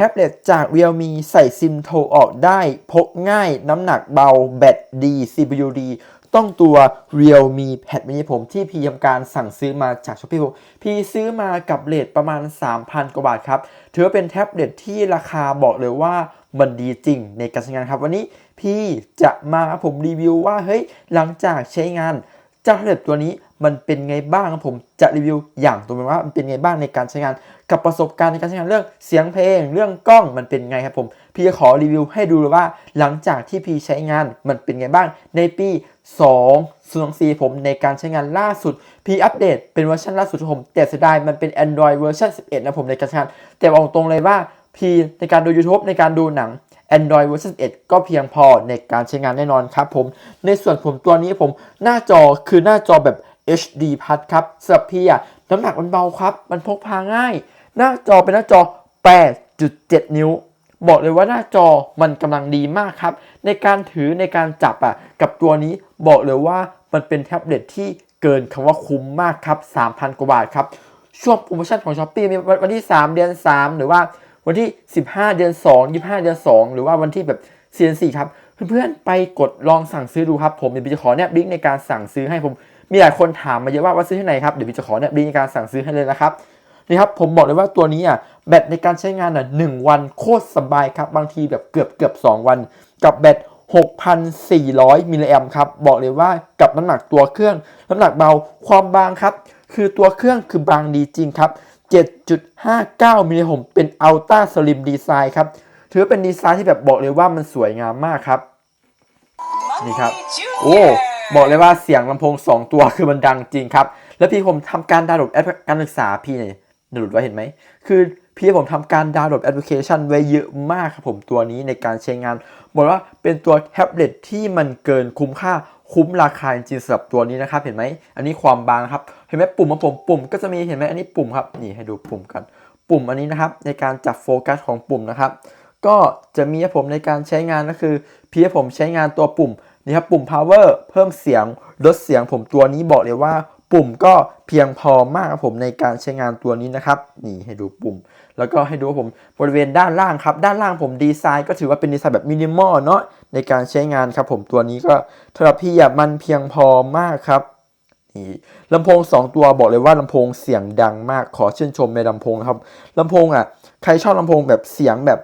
ท็บเล็ตจาก Realme ใส่ซิมโทรออกได้ พกง่าย น้ำหนักเบา แบตดี CPU ดี ต้องตัว Realme Pad mini ผมที่พี่ทำการสั่งซื้อมาจากช้อปปี้ผมพี่ซื้อมากับเลทประมาณ 3,000 กว่าบาทครับ ถือว่าเป็นแท็บเล็ตที่ราคาบอกเลยว่ามันดีจริงในการใช้งานครับ วันนี้พี่จะมาผมรีวิวว่าเฮ้ยหลังจากใช้งาน เจ้าแท็บเล็ตตัวนี้มันเป็นไงบ้างครับผมจะรีวิวอย่างตรงไปว่ามันเป็นไงบ้างในการใช้งาน กับประสบการณ์ในการใช้งานเรื่องเสียงเพลง เรื่องกล้องมันเป็นไงครับผม พี่จะขอรีวิวให้ดูเลยว่า หลังจากที่พี่ใช้งานมันเป็นไงบ้างในปี2 0 4ผมในการใช้งานล่าสุด พี่อัปเดตเป็นเวอร์ชันล่าสุดผมแต่เสียดายมันเป็น Android เวอร์ชัน11 นะผมในการใช้งาน แต่บอกตรงเลยว่าพี่ในการดู YouTube ในการดูหนัง Android เวอร์ชัน11 ก็เพียงพอในการใช้งานแน่นอนครับผม ในส่วนผมตัวนี้ผมหน้าจอคือหน้าจอแบบ HD พัดครับสำหรับพี่อะน้ำหนักมันเบาครับ มันพกพาง่าย หน้าจอเป็นหน้าจอ 8.7 นิ้ว บอกเลยว่าหน้าจอมันกำลังดีมากครับ ในการถือในการจับอะกับตัวนี้บอกเลยว่ามันเป็นแท็บเล็ตที่เกินคำว่าคุ้มมากครับ 3,000 กว่าบาทครับ ช่วงโปรโมชั่นของ s h อ p e e มีวันที่ 3 เดือน 3 หรือว่า วันที่ 15 เดือน 2 25 เดือน 2 หรือว่าวันที่แบบเซียนสี่ครับ เพื่อนๆไปกดลองสั่งซื้อดูครับ ผมเดี๋ยวพี่จะขอแนบลิงก์ในการสั่งซื้อให้ผมมีหลายคนถามมาเยอะว่าว่าซื้อที่ไหนครับเดี๋ยวพี่จะขอแนบลิงก์ในการสั่งซื้อให้เลยนะครับนี่ครับผมบอกเลยว่าตัวนี้อะแบตในการใช้งานอะหนึ่งวันโคตรสบายครับบางทีแบบเกือบเกือบ2วัน กับแบต6,400มิลลิแอมครับบอกเลยว่ากับน้ำหนักตัวเครื่องน้ำหนักเบาความบางครับ คือตัวเครื่องคือบางดีจริงครับ 7.59 มิลลิโอห์มเป็นอัลต้าสลิมดีไซน์ครับ ถือเป็นดีไซน์ที่แบบบอกเลยว่ามันสวยงามมากครับ นี่ครับ โอ้บอกเลยว่าเสียงลำโพง 2 ตัวคือมันดังจริงครับ แล้วพี่ผมทำการดาวน์โหลดแอปการศึกษาพี่เนี่ยดาวน์โหลดไว้เห็นไหม คือพี่ผมทำการดาวน์โหลดแอปพลิเคชันไว้เยอะมากครับผมตัวนี้ในการใช้งาน บอกว่าเป็นตัวแท็บเล็ตที่มันเกินคุ้มค่าคุ้มราคาจริงสำหรับตัวนี้นะครับ เห็นไหม อันนี้ความบางครับ เห็นไหมปุ่มของผมปุ่มก็จะมีเห็นไหมอันนี้ปุ่มครับนี่ให้ดูปุ่มกัน ปุ่มอันนี้นะครับในการจับโฟกัสของปุ่มนะครับ ก็จะมีผมในการใช้งานก็คือเพี่ให้ผมใช้งานตัวปุ่มนี่ครับปุ่ม power เพิ่มเสียงลดเสียงผมตัวนี้บอกเลยว่า ปุ่มก็เพียงพอมากครับผมในการใช้งานตัวนี้นะครับนี่ให้ดูปุ่ม แล้วก็ให้ดูผมบริเวณด้านล่างครับ ด้านล่างผมดีไซน์ก็ถือว่าเป็นดีไซน์แบบมินิมอลเนาะในการใช้งานครับผมตัวนี้ก็สำหรับพี่มันเพียงพอมากครับ นี่ลำโพง 2 ตัวบอกเลยว่าลำโพงเสียงดังมากขอชื่นชมในลำโพงนะครับลำโพงอะใครชอบลำโพงแบบเสียงแบบ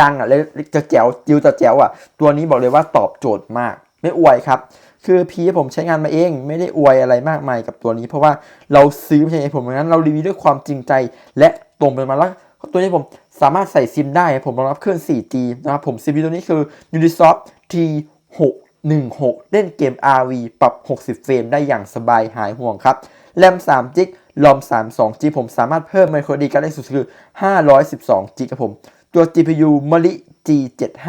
ดังๆอะแล้วจะแจ๋วจิวจะแจ๋วอะ ตัวนี้บอกเลยว่าตอบโจทย์มากไม่อวยครับ คือพีผมใช้งานมาเองไม่ได้อวยอะไรมากมายกับตัวนี้ เพราะว่าเราซื้อม่ใช่ผมงั้นเรารีวิวด้วยความจริงใจ และตรงไปมาแล้วตัวนี้ผมสามารถใส่ซิมได้ ผมรองรับเครื่อง 4G นะครับผม CPU ตัวนี้คือ Unisoft T6 16 เล่นเกม RV ปรับ 60 เฟรมได้อย่างสบายหายห่วงครับ แรม 3 จิกลอม 32 g ผมสามารถเพิ่มไมโครดีการ์ดได้สุดคือ 512 g ครับผม ตัว GPU ม l i G75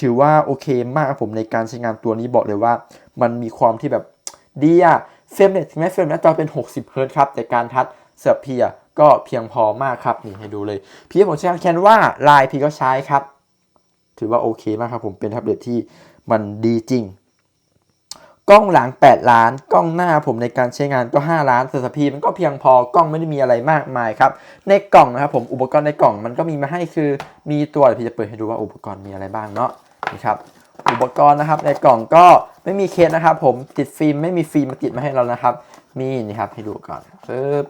ถือว่าโอเคมากครับผมในการใช้งานตัวนี้บอกเลยว่า มันมีความที่แบบดีอะเฟรมเนี่ยถึงแม้เฟรมหน้าจอเป็น 60 เฮิร์ตครับ แต่การทัชเสือพีอะก็เพียงพอมากครับ นี่ให้ดูเลยพี่ผมใช้งานแคนว่าลายพี่ก็ใช้ครับ ถือว่าโอเคมากครับผมเป็นแท็บเล็ตที่ มันดีจริง กล้องหลัง 8 ล้าน กล้องหน้าผมในการใช้งานก็ 5 ล้านแต่สพีมันก็เพียงพอกล้องไม่ได้มีอะไรมากมายครับ ในกล่องนะครับผมอุปกรณ์ในกล่องมันก็มีมาให้คือมีตัวเดี๋ยวพี่จะเปิดให้ดูว่าอุปกรณ์มีอะไรบ้างเนาะนี่ครับอุปกรณ์นะครับในกล่องก็ไม่มีเคสนะครับ ผมติดฟิล์มไม่มีฟิล์มมาติดมาให้เรานะครับ มีนี่ครับให้ดูก่อนปึ๊บ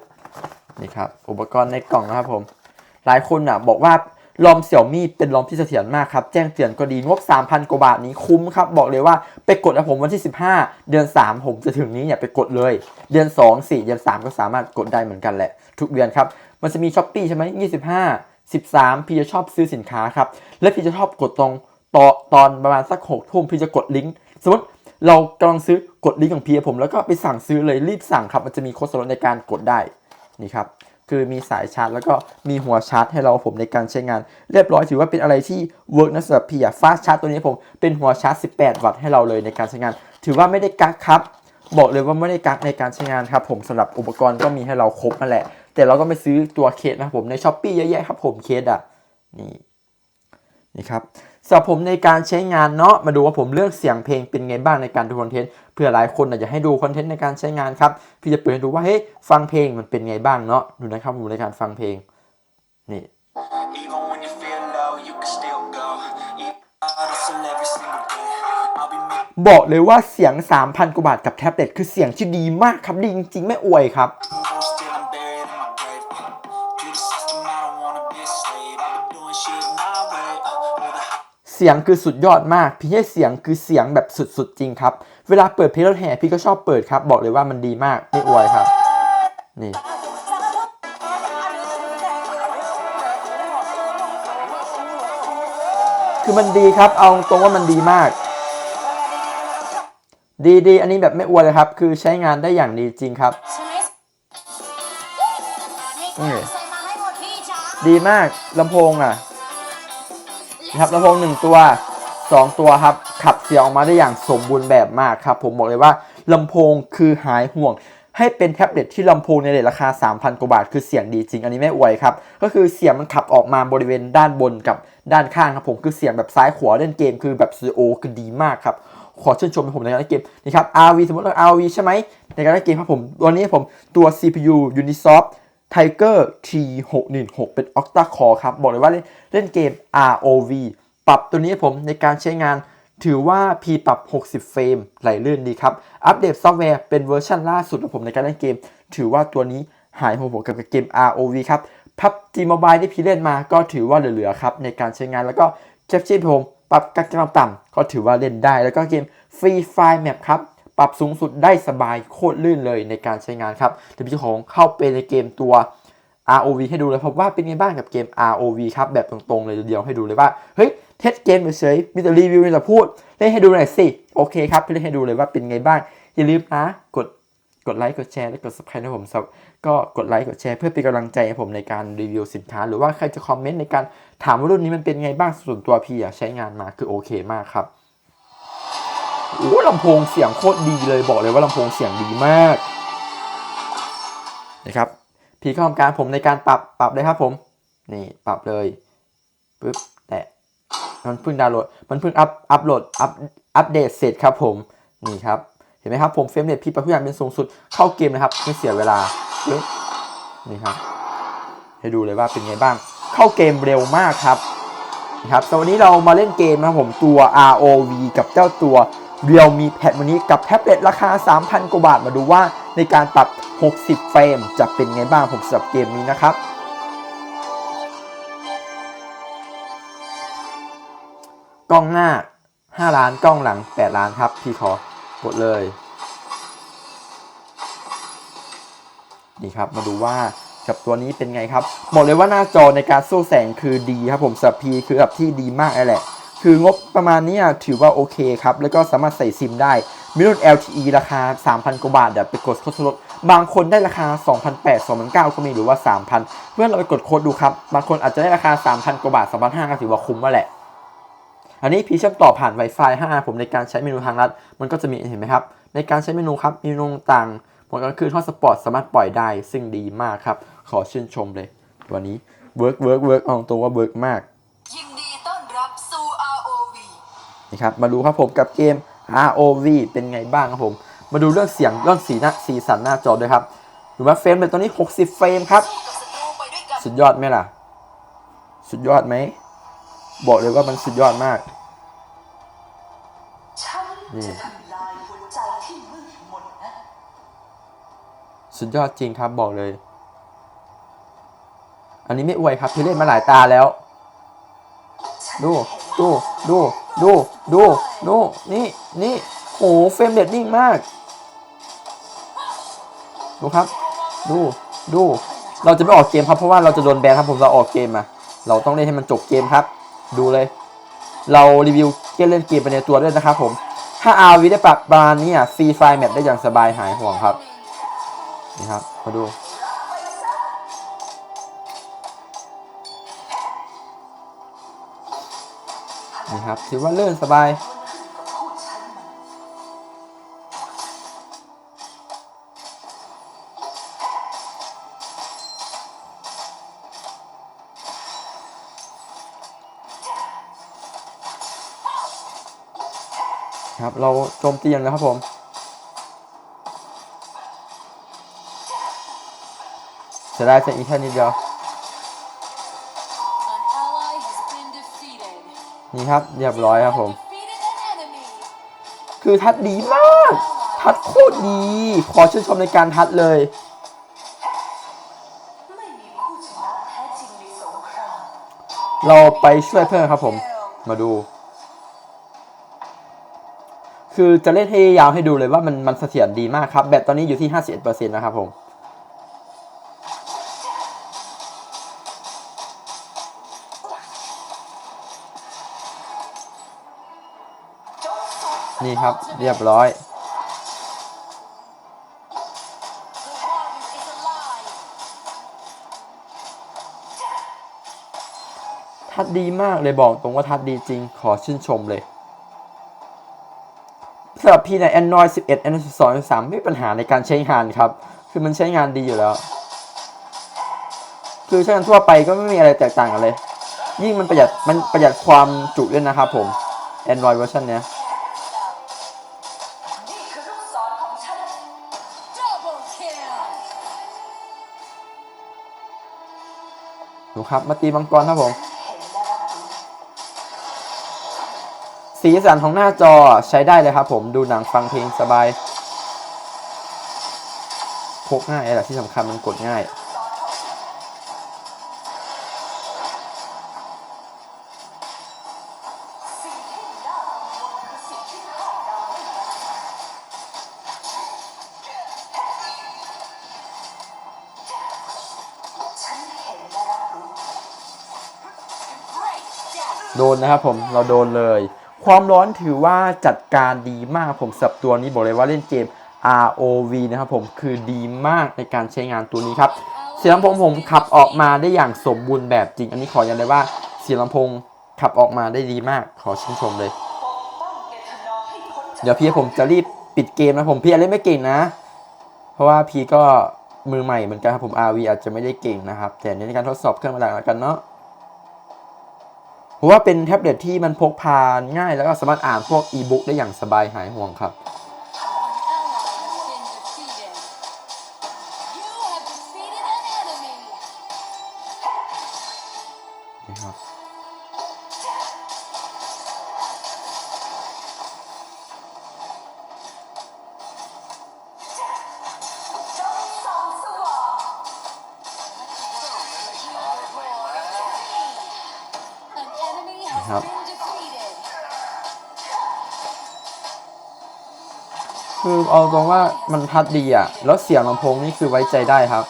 นี่ครับอุปกรณ์ในกล่องนะครับผม หลายคนอะบอกว่า ลอมเสี่ยวมี่เป็นลอมที่เสถียรมากครับ แจ้งเตือนก็ดีงบ 3,000 กว่าบาทนี้คุ้มครับ บอกเลยว่าไปกดนะผมวันที่ 15 เดือน 3 ผมจะถึงนี้เนี่ยไปกดเลย เดือน 2 4 เดือน 3 ก็สามารถกดได้เหมือนกันแหละ ทุกเดือนครับ มันจะมีช้อปปี้ใช่ไหม25 13 พี่จะชอบซื้อสินค้าครับ และพี่จะชอบกดตรงตอตอนประมาณสัก6ทุ่มพี่จะกดลิงก์สมมติเรากำลังซื้อกดลิงก์ของพี่ผม แล้วก็ไปสั่งซื้อเลยรีบสั่งครับ มันจะมีโค้ดส่วนลดในการกดได้นี่ครับ คือมีสายชาร์จแล้วก็มีหัวชาร์จให้เราผมในการใช้งาน เรียบร้อยถือว่าเป็นอะไรที่เวิร์กนะสำหรับพี่อะฟาสชาร์จตัวนี้ผมเป็นหัวชาร์จ 18 วัตต์ให้เราเลยในการใช้งาน ถือว่าไม่ได้กักครับบอกเลยว่าไม่ได้กักในการใช้งานครับผมสำหรับอุปกรณ์ก็มีให้เราครบนั่นแหละ แต่เราก็ไปซื้อตัวเคสนะครับผมในช้อปปี้เยอะแยะครับผมเคสอะนี่นี่ครับ สำหรับผมในการใช้งานเนาะมาดูว่าผมเลือกเสียงเพลงเป็นไงบ้างในการดูคอนเทนต์เพื่อหลายคนอาจจะให้ดูคอนเทนต์ในการใช้งานครับพี่จะเปิดดูว่าเฮ้ยฟังเพลงมันเป็นไงบ้างเนาะดูนะครับผมในการฟังเพลงนี่บอกเลยว่าเสียง 3,000กว่าบาทกับแท็บเล็ตคือเสียงที่ดีมากครับดีจริงๆไม่อวยครับ เสียงคือสุดยอดมาก พี่ให้เสียงคือเสียงแบบสุดๆจริงครับ เวลาเปิดเพลงรถแห่พี่ก็ชอบเปิดครับ บอกเลยว่ามันดีมากไม่อวยครับ นี่คือมันดีครับ เอาตรงว่ามันดีมาก ดีดีอันนี้แบบไม่อวยเลยครับ คือใช้งานได้อย่างดีจริงครับดีมากลำโพงอะ นะครับลำโพงหนึ่งตัวสองตัวครับขับเสียงออกมาได้อย่างสมบูรณ์แบบมากครับ ผมบอกเลยว่าลำโพงคือหายห่วง ให้เป็นแท็บเล็ตที่ลำโพงในเลทราคา 3,000 กว่าบาท คือเสียงดีจริง อันนี้ไม่อวยครับ ก็คือเสียงมันขับออกมาบริเวณด้านบนกับด้านข้างครับผมคือเสียงแบบซ้ายขวาเล่นเกม คือแบบสตูดิโอคือดีมากครับขอชื่นชมให้ผมในการเล่นเกมนี่ครับ RV สมมติเรา RV ใช่ไหมในการเล่นเกมครับผมตัวนี้ผมตัว CPU Unisoc Tiger T616 เป็น Octa Core ครับ บอกเลยว่าเล่นเล่นเกม ROV ปรับตัวนี้ผมในการใช้งานถือว่า P ปรับ 60 เฟรมไหลลื่นดีครับ อัปเดตซอฟต์แวร์เป็นเวอร์ชันล่าสุดของผมในการเล่นเกม ถือว่าตัวนี้หายของผมกับเกม ROV ครับ PUBG Mobile ที่พี่เล่นมาก็ถือว่าเหลือๆครับ ในการใช้งานแล้วก็ Capture ผมปรับกำลังต่ำก็ถือว่าเล่นได้ แล้วก็เกม Free Fire Map ครับ ปรับสูงสุดได้สบายโคตรลื่นเลยในการใช้งานครับเดี๋ยวพี่เจ้าของเข้าไปในเกมตัว ROV ให้ดูเลยผมว่าเป็นไงบ้างกับเกม ROV ครับแบบตรงๆเลยเดียวให้ดูเลยว่าเฮ้ยเทสเกมเฉยๆมีแต่รีวิวมีแต่พูดเล่นให้ดูหน่อยสิโอเคครับพี่เล่นให้ดูเลยว่าเป็นไงบ้างอย่าลืมนะกดกดไลค์กดแชร์และกด subscribe ให้ผมก็กดไลค์กดแชร์เพื่อเป็นกำลังใจให้ผมในการรีวิวสินค้า หรือว่าใครจะคอมเมนต์ในการถามว่ารุ่นนี้มันเป็นไงบ้างส่วนตัวพี่อะใช้งานมาคือโอเคมากครับ โอ้ลำโพงเสียงโคตรดีเลยบอกเลยว่าลำโพงเสียงดีมากนะครับพี่เข้าทำการผมในการปรับปรับเลยครับผม นี่ปรับเลยปึ๊บแตะมันเพิ่งดาวน์โหลด มันเพิ่งอัพอัพโหลดอัพอัปเดตเสร็จครับผมนี่ครับเห็นไหมครับผมเฟรมเรทพี่ปรับทุกอย่างเป็นสูงสุดเข้าเกมนะครับไม่เสียเวลาปึ๊บนี่ครับ ให้ดูเลยว่าเป็นไงบ้าง เข้าเกมเร็วมากครับนะครับสวันนี้เรามาเล่นเกมนะครับผมตัว ROV กับเจ้าตัว Realme Pad วันนี้กับแท็บเล็ตราคา 3,000 กว่าบาทมาดูว่าในการปรับ 60 เฟรมจะเป็นไงบ้างผมสำหรับเกมนี้นะครับ กล้องหน้า 5 ล้านกล้องหลัง 8 ล้านครับ พี่ขอกดเลย นี่ครับมาดูว่ากับตัวนี้เป็นไงครับ บอกเลยว่าหน้าจอในการสู้แสงคือดีครับผมสับพีคือแบบที่ดีมากเลยแหละ คืองบประมาณนี้ถือว่าโอเคครับ แล้วก็สามารถใส่ซิมได้ มีรุ่น LTE ราคา 3,000 กว่าบาทเดี๋ยวไปกดโค้ดสนลดบางคนได้ราคา 2,800 2,900 ก็มีหรือว่า 3,000 เพื่อนเราไปกดโค้ดดูครับ บางคนอาจจะได้ราคา 3,000 กว่าบาท 2,500 ก็ถือว่าคุ้มแล้วแหละ อันนี้พีเชื่อมต่อผ่าน Wi-Fi 5 ผมในการใช้เมนูทางลัด มันก็จะมีเห็นไหมครับ ในการใช้เมนูครับ เมนูต่างหมดก็คือทอสปอร์ตสามารถปล่อยได้ซึ่งดีมากครับ ขอชื่นชมเลยตัวนี้เวิร์กเวิร์กเวิร์กเอาตัวว่าเวิร์กมาก นะครับมาดูครับผมกับเกม ROV เป็นไงบ้างครับผม มาดูเรื่องเสียงเรื่องสีหน้าสีสันหน้าจอด้วยครับดูว่าเฟรมเป็นตัวนี้ 60 เฟรมครับ สุดยอดไหมล่ะ สุดยอดไหม บอกเลยว่ามันสุดยอดมากนี่สุดยอดจริงครับบอกเลย อันนี้ไม่อวยครับพี่เล่นมาหลายตาแล้ว ดู ดู ดู ดูดูดูนี่นี่โหเฟรมเรทนิ่งมาก ดูครับ ดูดูเราจะไม่ออกเกมครับเพราะว่าเราจะโดนแบนครับผมเราออกเกมมาเราต้องเล่นให้มันจบเกมครับ ดูเลย เรารีวิวเกมเล่นเกมไปในตัวด้วยนะครับผมถ้า RV ได้ปรับบานนี้ฟรีไฟแมปได้อย่างสบายหายห่วงครับ นี่ครับมาดู นี่ครับ ถือว่าเลื่อนสบาย ครับ เราโจมตีอย่างแล้วครับผมจะได้จะอีกแค่นิดเดียว นี่ครับเรียบร้อยครับผม คือทัดดีมาก ทัดโคตรดี ขอชื่นชมในการทัดเลย เราไปช่วยเพื่อนครับผม มาดู คือจะเล่นให้ยาวให้ดูเลยว่ามันมันเสถียรดีมากครับ แบตตอนนี้อยู่ที่ 51%นะครับผม นี่ครับ เรียบร้อย ทัดดีมากเลยบอกตรงว่าทัดดีจริงขอชื่นชมเลยสำหรับพี่ใน Android 11 Android 12 13ไม่มีปัญหาในการใช้งานครับ คือมันใช้งานดีอยู่แล้ว คือใช้งานทั่วไปก็ไม่มีอะไรแตกต่างกันเลย ยิ่งมันประหยัดมันประหยัดความจุด้วยนะครับผม Android เวอร์ชันเนี้ย ครับ มาตีมังกรครับผม สีสันของหน้าจอใช้ได้เลยครับผมดูหนังฟังเพลงสบายพกง่ายแหละที่สำคัญมันกดง่าย นนะครับผมเราโดนเลย ความร้อนถือว่าจัดการดีมากผมสับตัวนี้บอกเลยว่าเล่นเกม ROV นะครับผมคือดีมากในการใช้งานตัวนี้ครับเสียงลำโพงผมขับออกมาได้อย่างสมบูรณ์แบบจริง อันนี้ขอยันเลยว่าเสียงลำโพงขับออกมาได้ดีมาก ขอชื่นชมเลย เดี๋ยวพี่ผมจะรีบปิดเกมนะผมพี่เล่นไม่เก่งนะ เพราะว่าพี่ก็มือใหม่เหมือนกันครับผม RV อาจจะไม่ได้เก่งนะครับ แต่ในการทดสอบเครื่องมาแล้วกันเนาะ ผมว่าเป็นแท็บเล็ตที่มันพกพาง่ายแล้วก็สามารถอ่านพวกอีบุ๊กได้อย่างสบายหายห่วงครับ นะครับ ครับ คือเอาตรงว่ามันพัดดีอะ แล้วเสียงลำโพงนี่คือไว้ใจได้ครับ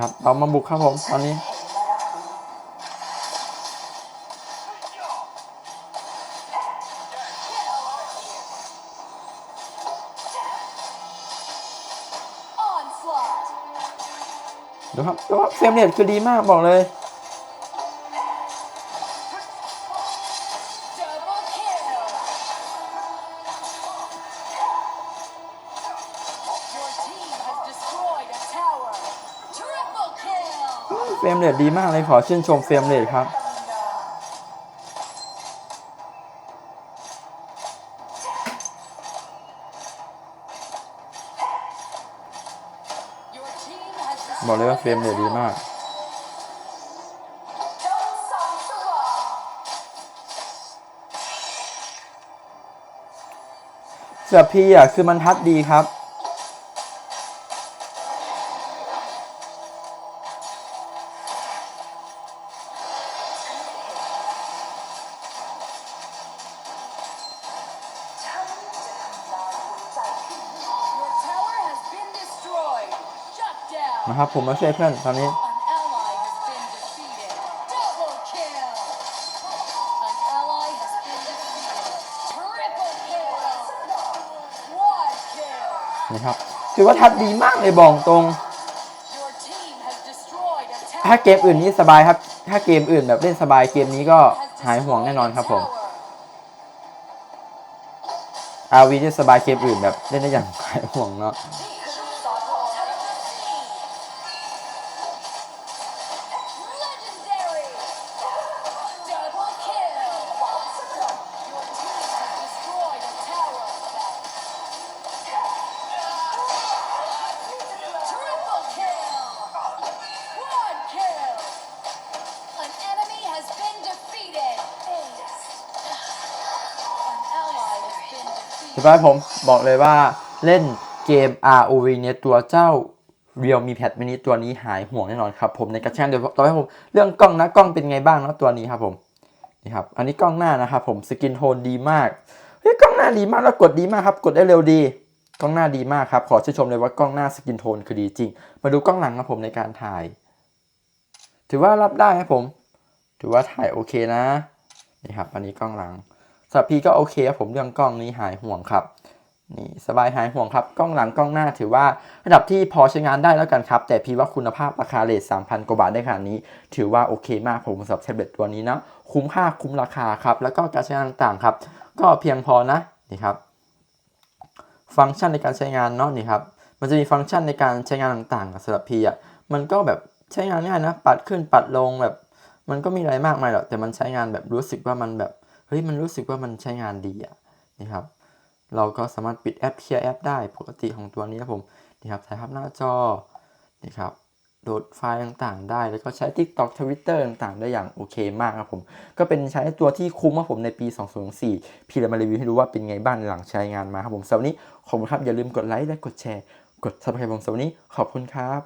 ครับ เรามาบุกครับผมตอนนี้ดูครับดูครับเฟรมเรทคือดีมากบอกเลย รมเรทดีมากเลยขอชื่นชมเฟรมเรทครับบอกเลยว่าเฟรมเร a ทดีมาก tower. จงส่องสว่างเสือพี่อะคือมันทัดดีครับ ผมมาช่วยเพื่อนตอนนี้นะครับถือว่าทัดดีมากเลยบอกตรง ถ้าเกมอื่นนี้สบายครับ ถ้าเกมอื่นแบบเล่นสบายเกมนี้ก็หายห่วงแน่นอนครับผมอาวีที่สบายเกมอื่นแบบเล่นได้อย่างหายห่วงเนาะ สุด defeated. ท้ายผมบอกเลยว่าเล่นเกม ROV เนี่ยตัวเจ้า Real Me Pad Mini ตัวนี้หายห่วงแน่นอนครับผมในกระแชงเดี๋ยวต่อไปผมเรื่องกล้องนะกล้องเป็นไงบ้างเนาะตัวนี้ครับผมนี่ครับอันนี้กล้องหน้านะครับผมสกินโทนดีมากเฮ้ยกล้องหน้าดีมากแล้วกดดีมากครับกดได้เร็วดี กล้องหน้าดีมากครับขอชื่นชมเลยว่ากล้องหน้าสกินโทนคือดีจริง มาดูกล้องหลังครับผมในการถ่าย ถือว่ารับได้ครับผม ถือว่าถ่ายโอเคนะนี่ครับอันนี้กล้องหลัง สำหรับพี่ก็โอเคครับผมเรื่องกล้องนี้หายห่วงครับนี่สบายหายห่วงครับ กล้องหลังกล้องหน้าถือว่า ระดับที่พอใช้งานได้แล้วกันครับ แต่พี่ว่าคุณภาพราคาเลท3,000 กว่าบาทได้ขนาดนี้ ถือว่าโอเคมากผมสำหรับแท็บเล็ตตัวนี้นะคุ้มค่าคุ้มราคาครับ แล้วก็การใช้งานต่างๆครับ ก็เพียงพอนะนี่ครับ ฟังก์ชันในการใช้งานเนาะนี่ครับมันจะมีฟังก์ชันในการใช้งานต่างๆสำหรับพี่อะมันก็แบบใช้งานง่ายนะ ปัดขึ้นปัดลงแบบ มันก็มีอะไรมากมายหรอกแต่มันใช้งานแบบรู้สึกว่ามันแบบ เฮ้ยมันรู้สึกว่ามันใช้งานดีอะนี่ครับ เราก็สามารถปิดแอปเคลียร์แอปได้ปกติของตัวนี้ครับผมนี่ครับถ่ายภาพหน้าจอนี่ครับโหลดไฟล์ต่างๆ ได้ แล้วก็ใช้ TikTok Twitter ต่างๆ ได้อย่างโอเคมากครับผม ก็เป็นใช้ตัวที่คุ้มครับผมในปี 2004พี่เลยมารีวิวให้ดูว่าเป็นไงบ้างหลังใช้งานมาครับผมสำหรับนี้ขอบคุณครับ อย่าลืมกดไลค์และกดแชร์ กด subscribe ผมสำหรับนี้ขอบคุณครับ